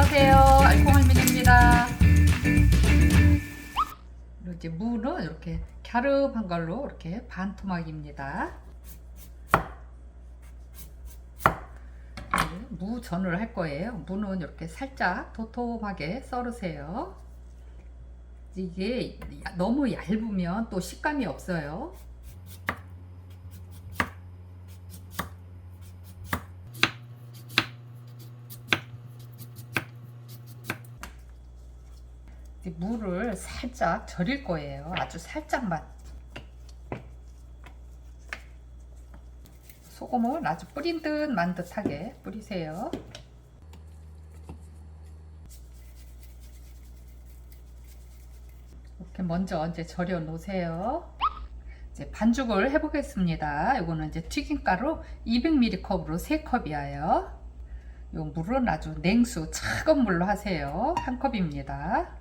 안녕하세요. 알콩할머니입니다. 그리고 이제 무는 이렇게 갸름한 걸로 이렇게 반 토막입니다. 네, 무전을 할 거예요. 무는 이렇게 살짝 도톰하게 썰으세요. 이게 너무 얇으면 또 식감이 없어요. 물을 살짝 절일 거예요. 아주 살짝만. 소금을 아주 뿌린 듯 만 듯하게 뿌리세요. 이렇게 먼저 이제 절여 놓으세요. 이제 반죽을 해보겠습니다. 이거는 이제 튀김가루 200ml 컵으로 3컵이에요. 이 물은 아주 냉수 차가운 물로 하세요. 한 컵입니다.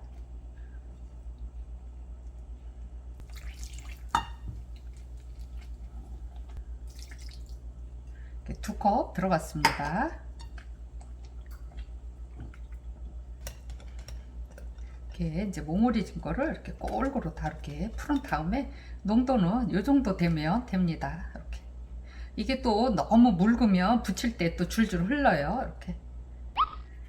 두 컵 들어갔습니다. 이렇게 이제 몽골이진 거를 이렇게 골고루 다 이렇게 풀은 다음에 농도는 이 정도 되면 됩니다. 이렇게 이게 또 너무 묽으면 붙일 때 또 줄줄 흘러요. 이렇게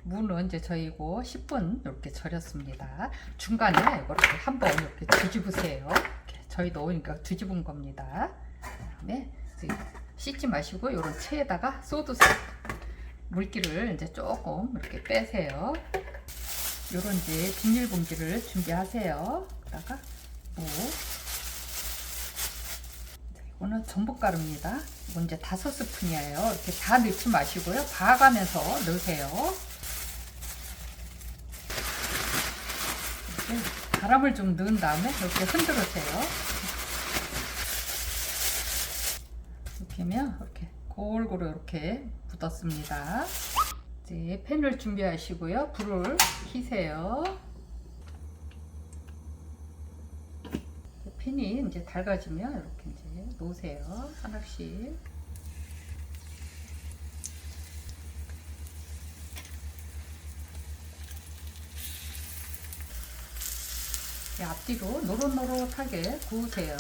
무는 이제 저희 이거 10분 이렇게 절였습니다. 중간에 이렇게 한번 이렇게 뒤집으세요. 이렇게 저희 넣으니까 뒤집은 겁니다. 그다음에 씻지 마시고 이런 체에다가 쏟으세요. 물기를 이제 조금 이렇게 빼세요. 요런 이제 비닐봉지를 준비하세요. 그다가 무. 자, 이거는 전복가루입니다. 이건 이제 다섯 스푼이에요. 이렇게 다 넣지 마시고요. 봐가면서 넣으세요. 이렇게 바람을 좀 넣은 다음에 이렇게 흔들으세요. 하면 이렇게 골고루 이렇게 묻었습니다. 이제 팬을 준비하시고요. 불을 켜세요. 팬이 이제 달가지면 이렇게 이제 놓으세요. 하나씩. 앞뒤로 노릇노릇하게 구우세요.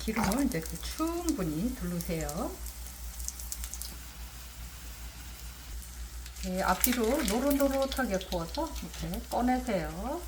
기름을 이제 이렇게 충분히 두르세요. 네, 앞뒤로 노릇노릇하게 구워서 이렇게 꺼내세요.